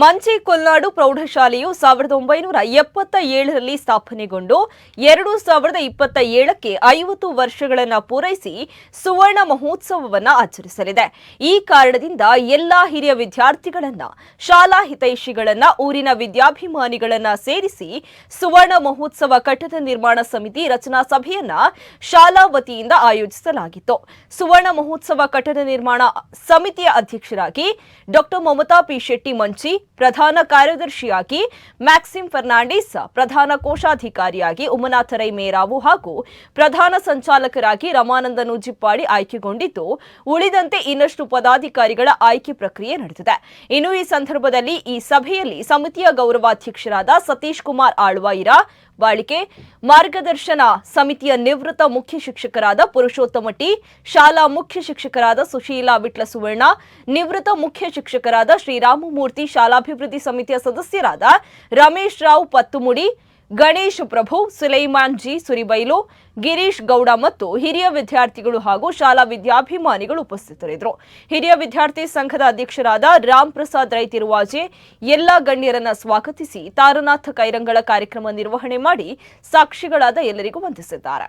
ಮಂಚಿ ಕೊಲ್ನಾಡು ಪ್ರೌಢಶಾಲೆಯು ಸಾವಿರದ ಒಂಬೈನೂರ ಎಪ್ಪತ್ತ ಏಳರಲ್ಲಿ ಸ್ಥಾಪನೆಗೊಂಡು ಎರಡು ಸಾವಿರದ ಇಪ್ಪತ್ತ ಏಳಕ್ಕೆ ಐವತ್ತು ವರ್ಷಗಳನ್ನು ಪೂರೈಸಿ ಸುವರ್ಣ ಮಹೋತ್ಸವವನ್ನು ಆಚರಿಸಲಿದೆ. ಈ ಕಾರಣದಿಂದ ಎಲ್ಲಾ ಹಿರಿಯ ವಿದ್ಯಾರ್ಥಿಗಳನ್ನ, ಶಾಲಾ ಹಿತೈಷಿಗಳನ್ನ, ಊರಿನ ವಿದ್ಯಾಭಿಮಾನಿಗಳನ್ನ ಸೇರಿಸಿ ಸುವರ್ಣ ಮಹೋತ್ಸವ ಕಟ್ಟಡ ನಿರ್ಮಾಣ ಸಮಿತಿ ರಚನಾ ಸಭೆಯನ್ನ ಶಾಲಾ ವತಿಯಿಂದ ಆಯೋಜಿಸಲಾಗಿತ್ತು. ಸುವರ್ಣ ಮಹೋತ್ಸವ ಕಟ್ಟಡ ನಿರ್ಮಾಣ ಸಮಿತಿಯ ಅಧ್ಯಕ್ಷರಾಗಿ ಡಾಕ್ಟರ್ ಮಮತಾ ಪಿ ಶೆಟ್ಟಿ ಮಂಚಿ ಪ್ರಧಾನ ಕಾರ್ಯದರ್ಶಿಯಾಗಿ ಮ್ಯಾಕ್ಸಿಮ್ ಫರ್ನಾಂಡಿಸ್, ಪ್ರಧಾನ ಕೋಶಾಧಿಕಾರಿಯಾಗಿ ಉಮನಾಥ ರೈ ಮೇರಾವು ಹಾಗೂ ಪ್ರಧಾನ ಸಂಚಾಲಕರಾಗಿ ರಮಾನಂದ ನೂಜಿಪ್ಪಾಡಿ ಆಯ್ಕೆಗೊಂಡಿದ್ದು, ಉಳಿದಂತೆ ಇನ್ನಷ್ಟು ಪದಾಧಿಕಾರಿಗಳ ಆಯ್ಕೆ ಪ್ರಕ್ರಿಯೆ ನಡೆದಿದೆ. ಇನ್ನು ಈ ಸಂದರ್ಭದಲ್ಲಿ ಈ ಸಭೆಯಲ್ಲಿ ಸಮಿತಿಯ ಗೌರವಾಧ್ಯಕ್ಷರಾದ ಸತೀಶ್ ಕುಮಾರ್ ಆಳ್ವಾಯಿರ, ಬಾಳಿಕೆ ಮಾರ್ಗದರ್ಶನ ಸಮಿತಿಯ ನಿವೃತ್ತ ಮುಖ್ಯ ಶಿಕ್ಷಕರಾದ ಪುರುಷೋತ್ತಮ ಟಿ, ಶಾಲಾ ಮುಖ್ಯ ಶಿಕ್ಷಕರಾದ ಸುಶೀಲಾ ವಿಟ್ಲ ಸುವರ್ಣ, ನಿವೃತ್ತ ಮುಖ್ಯ ಶಿಕ್ಷಕರಾದ ಶ್ರೀರಾಮಮೂರ್ತಿ ಶಾಲಾಭಿವೃದ್ಧಿ ಸಮಿತಿಯ ಸದಸ್ಯರಾದ ರಮೇಶ್ ರಾವ್ ಪತ್ತುಮುಡಿ, ಗಣೇಶ್ ಪ್ರಭು, ಸುಲೈಮಾನ್ ಜಿ ಸುರಿಬೈಲು, ಗಿರೀಶ್ ಗೌಡ ಮತ್ತು ಹಿರಿಯ ವಿದ್ಯಾರ್ಥಿಗಳು ಹಾಗೂ ಶಾಲಾ ವಿದ್ಯಾಭಿಮಾನಿಗಳು ಉಪಸ್ಥಿತರಿದ್ದರು. ಹಿರಿಯ ವಿದ್ಯಾರ್ಥಿ ಸಂಘದ ಅಧ್ಯಕ್ಷರಾದ ರಾಮ್ ಪ್ರಸಾದ್ ರೈ ತಿರುವಾಜೆ, ಎಲ್ಲ ಗಣ್ಯರನ್ನ ಸ್ವಾಗತಿಸಿ ತಾರನಾಥ ಕೈರಂಗಳ ಕಾರ್ಯಕ್ರಮ ನಿರ್ವಹಣೆ ಮಾಡಿ ಸಾಕ್ಷಿಗಳಾದ ಎಲ್ಲರಿಗೂ ವಂದಿಸಿದ್ದಾರೆ.